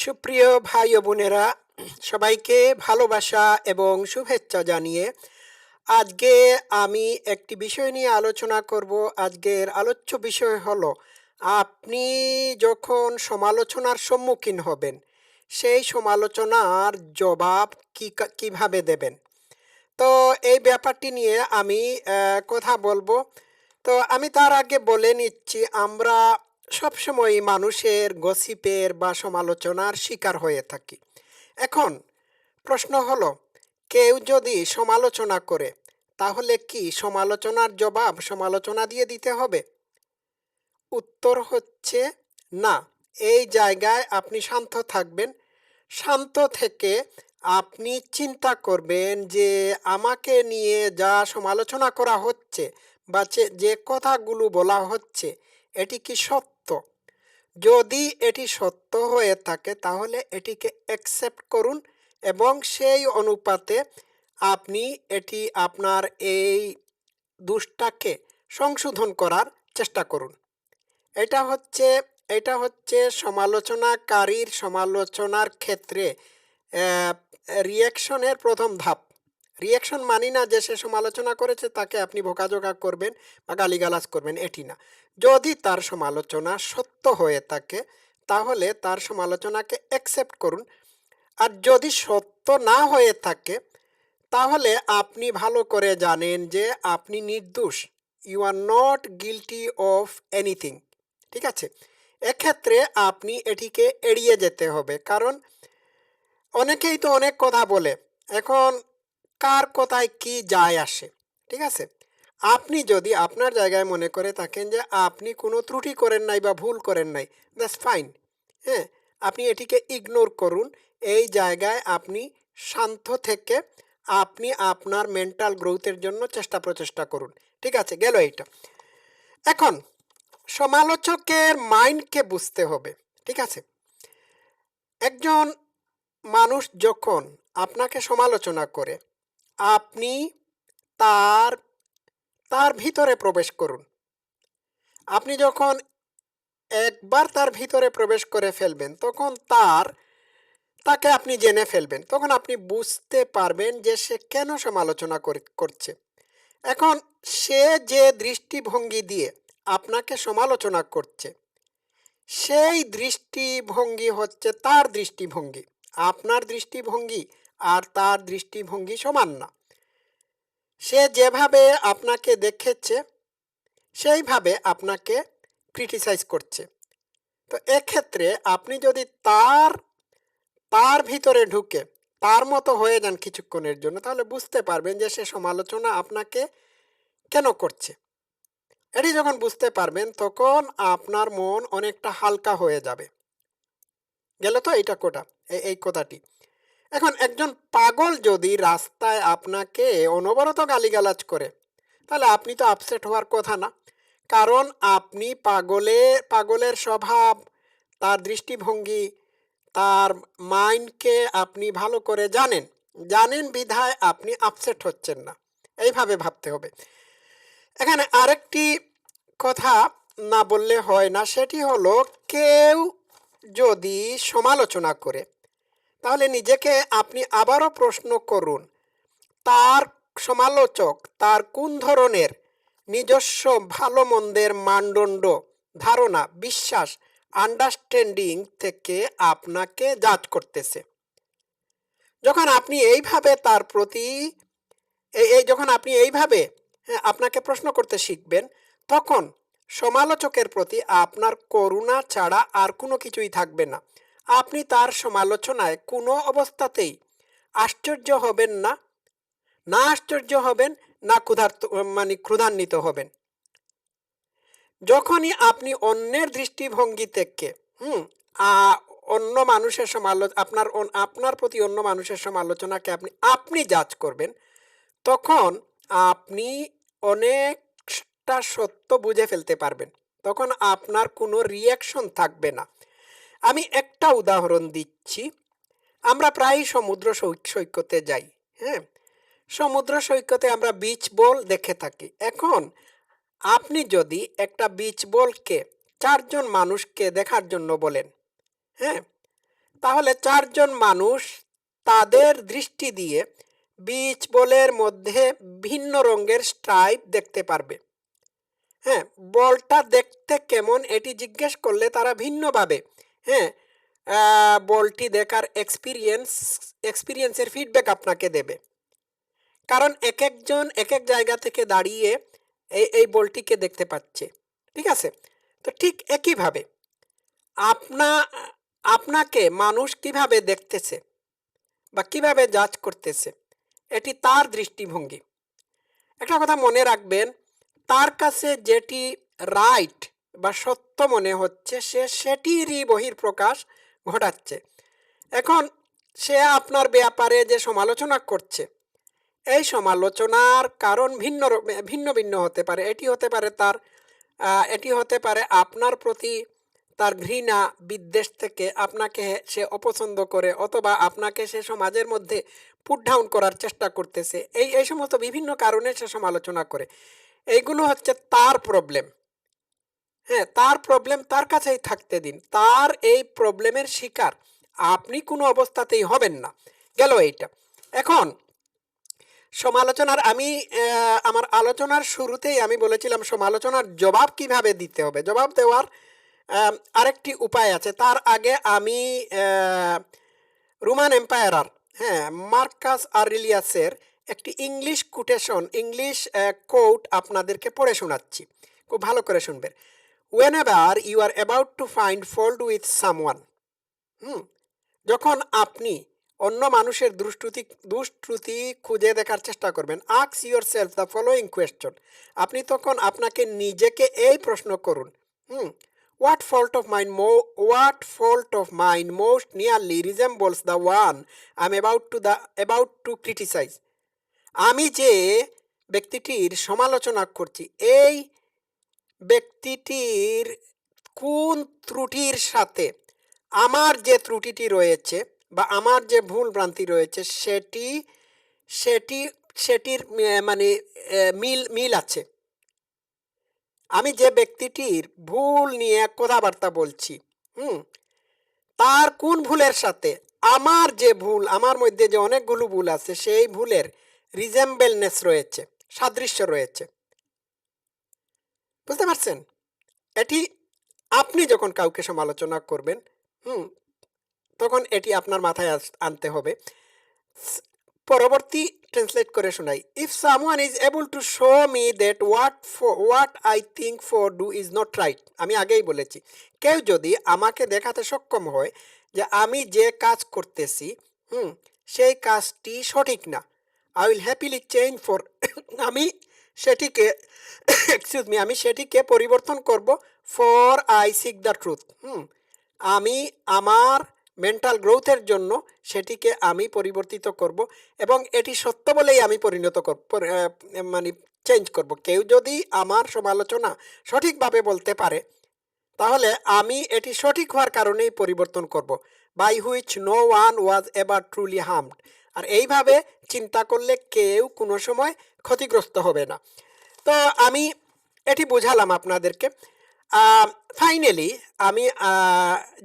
সুপ্রিয় ভাই বোনেরা, সবাইকে ভালোবাসা এবং শুভেচ্ছা জানিয়ে আজকে আমি একটি বিষয় নিয়ে আলোচনা করব। আজকের আলোচ্য বিষয় হলো, আপনি যখন সমালোচনার সম্মুখীন হবেন, সেই সমালোচনার জবাব কি কীভাবে দেবেন? তো এই ব্যাপারটি নিয়ে আমি কথা বলব। তো আমি তার আগে বলে নিচ্ছি, আমরা সবসময় মানুষের গসিপের বা সমালোচনার শিকার হয়ে থাকি। এখন প্রশ্ন হলো, কেউ যদি সমালোচনা করে, তাহলে কি সমালোচনার জবাব সমালোচনা দিয়ে দিতে হবে? উত্তর হচ্ছে না। এই জায়গায় আপনি শান্ত থাকবেন। শান্ত থেকে আপনি চিন্তা করবেন যে আমাকে নিয়ে যা সমালোচনা করা হচ্ছে বা যে- যে কথাগুলো বলা হচ্ছে, এটি কি সত্য? যদি এটি সত্য হয়ে থাকে, তাহলে এটিকে অ্যাকসেপ্ট করুন এবং সেই অনুপাতে আপনি এটি আপনার এই দুষ্টাকে সংশোধন করার চেষ্টা করুন। এটা হচ্ছে এটা হচ্ছে সমালোচনাকারীর সমালোচনার ক্ষেত্রে রিয়াকশনের প্রথম ধাপ। রিয়াকশন মানি না যে সে সমালোচনা করেছে, তাকে আপনি বোকাজোকা করবেন বা গালিগালাজ করবেন, এটি না। যদি তার সমালোচনা সত্য হয়ে থাকে, তাহলে তার সমালোচনাকে অ্যাকসেপ্ট করুন। আর যদি সত্য না হয়ে থাকে, তাহলে আপনি ভালো করে জানেন যে আপনি নির্দোষ। You are not guilty of anything ঠিক আছে? এক্ষেত্রে আপনি এটিকে এড়িয়ে যেতে হবে, কারণ অনেকেই তো অনেক কথা বলে। এখন কার কোথায় কি যায় আসে, ঠিক আছে? আপনি যদি আপনার জায়গায় মনে করে থাকেন যে আপনি কোনো ত্রুটি করেন নাই বা ভুল করেন নাই দ্যাটস ফাইন হ্যাঁ? আপনি এটিকে ইগনোর করুন, এই জায়গায় আপনি শান্ত থেকে আপনি আপনার মেন্টাল গ্রোথের জন্য চেষ্টা প্রচেষ্টা করুন, ঠিক আছে? গেল এইটা। এখন, সমালোচকের মাইন্ডকে বুঝতে হবে, ঠিক আছে? একজন মানুষ যখন আপনাকে সমালোচনা করে আপনি তার তার ভিতরে প্রবেশ করুন। আপনি যখন একবার তার ভিতরে প্রবেশ করে ফেলবেন, তখন তার, তাকে আপনি জেনে ফেলবেন। তখন আপনি বুঝতে পারবেন যে সে কেন সমালোচনা করে- করছে। এখন সে যে দৃষ্টিভঙ্গি দিয়ে আপনাকে সমালোচনা করছে, সেই দৃষ্টিভঙ্গি হচ্ছে তার দৃষ্টিভঙ্গি। আপনার দৃষ্টিভঙ্গি আর তার দৃষ্টিভঙ্গি সমান না। সে যেভাবে আপনাকে দেখেছে, সেইভাবে আপনাকে ক্রিটিসাইজ করছে। তো এক্ষেত্রে আপনি যদি তার তার ভিতরে ঢুকে, তার মতো হয়ে যান কিছুক্ষণের জন্য, তাহলে বুঝতে পারবেন যে সে সমালোচনা আপনাকে কেন করছে। এটি যখন বুঝতে পারবেন, তখন আপনার মন অনেকটা হালকা হয়ে যাবে। গেল তো এইটা কোটা এই কথাটি। এখন একজন পাগল যদি রাস্তায় আপনাকে অনবরত গালিগালাজ করে, তাহলে আপনি তো আপসেট হওয়ার কথা না। কারণ আপনি পাগলে, পাগলের স্বভাব, তার দৃষ্টিভঙ্গি, তার মাইন্ডকে আপনি ভালো করে জানেন। জানেন বিধায় আপনি আপসেট হচ্ছেন না। এইভাবে ভাবতে হবে। এখানে আরেকটি কথা না বললে হয় না, সেটি হলো কেউ যদি সমালোচনা করে তাহলে নিজেকে আপনি আবারও প্রশ্ন করুন তার সমালোচক তার কোন ধরনের নিজস্ব ভালো মন্দের মানদণ্ড ধারণা বিশ্বাস আন্ডারস্ট্যান্ডিং থেকে আপনাকে জাজ করতেছে? যখন আপনি এইভাবে তার প্রতি এই যখন আপনি এইভাবে হ্যাঁ, আপনাকে প্রশ্ন করতে শিখবেন তখন সমালোচকের প্রতি আপনার করুণা ছাড়া আর কোনো কিছুই থাকবে না। আপনি তার সমালোচনায় কোনো অবস্থাতেই আশ্চর্য হবেন না না আশ্চর্য হবেন, না ক্ষুধার্ত মানে ক্ষুধান্বিত হবেন। যখনই আপনি অন্যের দৃষ্টিভঙ্গি থেকে, হুম অন্য মানুষের সমালোচ আপনার আপনার প্রতি অন্য মানুষের সমালোচনাকে আপনি আপনি জাজ করবেন, তখন আপনি অনেকটা সত্য বুঝে ফেলতে পারবেন। তখন আপনার কোনো রিয়াকশন থাকবে না। আমি একটা উদাহরণ দিচ্ছি। আমরা প্রায়ই সমুদ্র সৈকতে যাই হ্যাঁ? সমুদ্র সৈকতে আমরা বিচ বল দেখে থাকি। এখন আপনি যদি একটা বিচ বলকে চারজন মানুষকে দেখার জন্য বলেন হ্যাঁ? তাহলে চারজন মানুষ তাদের দৃষ্টি দিয়ে বিচ বলের মধ্যে ভিন্ন রঙের স্ট্রাইপ দেখতে পারবে। হ্যাঁ? বলটা দেখতে কেমন এটি জিজ্ঞেস করলে তারা ভিন্নভাবে হ্যাঁ বলটি দেখার এক্সপিরিয়েন্স এক্সপিরিয়েন্সের ফিডব্যাক আপনাকে দেবে। কারণ এক একজন, এক এক জায়গা থেকে দাঁড়িয়ে এই এই বলটিকে দেখতে পাচ্ছে, ঠিক আছে? তো ঠিক একইভাবে আপনা, আপনাকে মানুষ কীভাবে দেখতেছে বা কীভাবে জাজ করতেছে, এটি তার দৃষ্টিভঙ্গি। একটা কথা মনে রাখবেন, তার কাছে যেটি রাইট বা সত্য মনে হচ্ছে, সে সেটিরই বহির্প্রকাশ ঘটাচ্ছে। এখন সে আপনার ব্যাপারে যে সমালোচনা করছে, এই সমালোচনার কারণ ভিন্ন ভিন্ন ভিন্ন হতে পারে। এটি হতে পারে তার এটি হতে পারে আপনার প্রতি তার ঘৃণা বিদ্বেষ থেকে আপনাকে সে অপছন্দ করে অথবা আপনাকে সে সমাজের মধ্যে পুট ডাউন করার চেষ্টা করতেছে। এই এই সমস্ত বিভিন্ন কারণে সে সমালোচনা করে। এইগুলো হচ্ছে তার প্রবলেম হ্যাঁ তার প্রবলেম তার কাছেই থাকতে দিন। তার এই প্রবলেমের শিকার আপনি কোনো অবস্থাতেই হবেন না। গেল এইটা। এখন সমালোচনার আমি আমার আলোচনার শুরুতেই আমি বলেছিলাম সমালোচনার জবাব কীভাবে দিতে হবে? জবাব দেওয়ার আরেকটি উপায় আছে। তার আগে আমি রোমান এম্পায়ারার হ্যাঁ মার্কাস আরিলিয়াসের একটি ইংলিশ কোটেশন ইংলিশ কোট আপনাদেরকে পড়ে শোনাচ্ছি। খুব ভালো করে শুনবেন। Ever you are about to find fault with someone hmm, যখন আপনি অন্য মানুষের দুষ্ত্রুতি দুষ্ত্রুতি খুঁজে দেখার চেষ্টা করবেন আক্স your self the following question আপনি তখন আপনাকে নিজেকে এই প্রশ্ন করুন, হুম what fault of mind mo what fault of mind most nearly resembles the one I am about to the about to criticize আমি যে ব্যক্তিটির সমালোচনা করছি, এই ব্যক্তিটির কোন ত্রুটির সাথে আমার যে ত্রুটিটি রয়েছে বা আমার যে ভুল ভ্রান্তি রয়েছে সেটি সেটি, সেটির মানে মিল মিল আছে। আমি যে ব্যক্তিটির ভুল নিয়ে কথাবার্তা বলছি, হুম, তার কোন ভুলের সাথে আমার যে ভুল, আমার মধ্যে যে অনেকগুলো ভুল আছে, সেই ভুলের রিজেম্বেলনেস রয়েছে, সাদৃশ্য রয়েছে। বুঝতে পারছেন? এটি আপনি যখন কাউকে সমালোচনা করবেন, হুম, তখন এটি আপনার মাথায় আনতে হবে। পরবর্তী ট্রান্সলেট করে শোনাই। If someone is able to show me that what for what I think for do is not right আমি আগেই বলেছি। কেউ যদি আমাকে দেখাতে সক্ষম হয় যে আমি যে কাজ করতেছি, হুম, সেই কাজটি সঠিক না I will happily change for আমি সেটিকে এক্সকিউজ মি আমি সেটিকে পরিবর্তন করব for I seek the truth hmm? আমি আমার মেন্টাল গ্রোথের জন্য সেটিকে আমি পরিবর্তিত করব এবং এটি সত্য বলেই আমি পরিণত করব মানে চেঞ্জ করব। কেউ যদি আমার সমালোচনা সঠিকভাবে বলতে পারে, তাহলে আমি এটি সঠিক হওয়ার কারণেই পরিবর্তন করব। By which no one was ever truly harmed আর এইভাবে চিন্তা করলে কেউ কোনো সময় ক্ষতিগ্রস্ত হবে না। তো আমি এটি বোঝালাম আপনাদেরকে। ফাইনালি আমি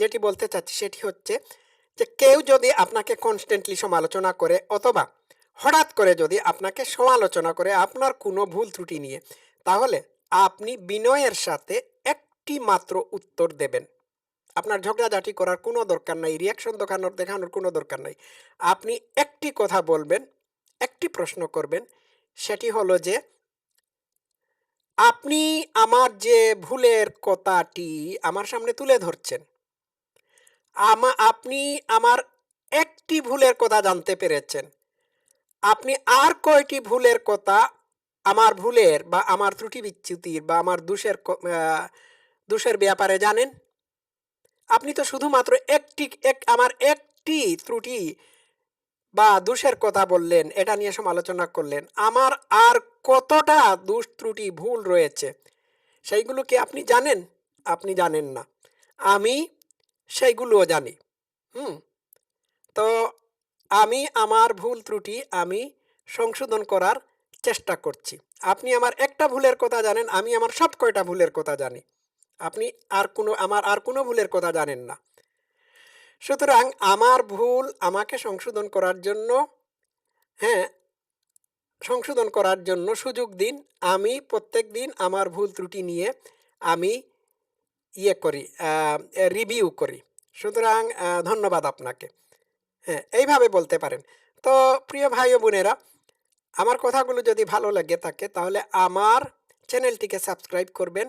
যেটি বলতে চাচ্ছি সেটি হচ্ছে যে কেউ যদি আপনাকে কনস্ট্যান্টলি সমালোচনা করে অথবা হঠাৎ করে যদি আপনাকে সমালোচনা করে আপনার কোনো ভুল ত্রুটি নিয়ে, তাহলে আপনি বিনয়ের সাথে একটি মাত্র উত্তর দেবেন। আপনার ঝগড়াঝাটি করার কোনো দরকার নাই রিয়াকশন দেখানোর দেখানোর কোনো দরকার নাই। আপনি একটি কথা বলবেন, একটি প্রশ্ন করবেন, সেটি হলো যে, আপনি আমার যে ভুলের কথাটি আমার সামনে তুলে ধরছেন, আমা, আপনি আমার একটি ভুলের কথা জানতে পেরেছেন, আপনি আর কয়টি ভুলের কথা আমার ভুলের বা আমার ত্রুটি বিচ্যুতির বা আমার দোষের দোষের ব্যাপারে জানেন? আপনি তো শুধুমাত্র একটি, এক, আমার একটি ত্রুটি বা দোষের কথা বললেন, এটা নিয়ে সমালোচনা করলেন, আমার আর কতটা দোষ ত্রুটি ভুল রয়েছে, সেইগুলো কি আপনি জানেন? আপনি জানেন না। আমি সেইগুলোও জানি। হুম? তো আমি আমার ভুল ত্রুটি আমি সংশোধন করার চেষ্টা করছি। আপনি আমার একটা ভুলের কথা জানেন, আমি আমার সব কয়টা ভুলের কথা জানি। আপনি আর কোনো, আমার আর কোনো ভুলের কথা জানেন না। সুতরাং আমার ভুল আমাকে সংশোধন করার জন্য হ্যাঁ সংশোধন করার জন্য সুযোগ দিন। আমি প্রত্যেক দিন আমার ভুল ত্রুটি নিয়ে আমি ইয়ে করি রিভিউ করি। সুতরাং ধন্যবাদ আপনাকে। হ্যাঁ এইভাবে বলতে পারেন। তো প্রিয় ভাই ও বোনেরা, আমার কথাগুলো যদি ভালো লাগে থাকে, তাহলে আমার চ্যানেলটিকে সাবস্ক্রাইব করবেন।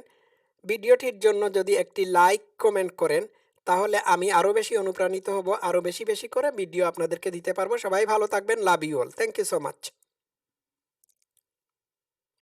ভিডিওটির জন্য যদি একটি লাইক কমেন্ট করেন, তাহলে আমি আরও বেশি অনুপ্রাণিত হব আরও বেশি বেশি করে ভিডিও আপনাদেরকে দিতে পারব। সবাই ভালো থাকবেন, love you all. Thank you so much.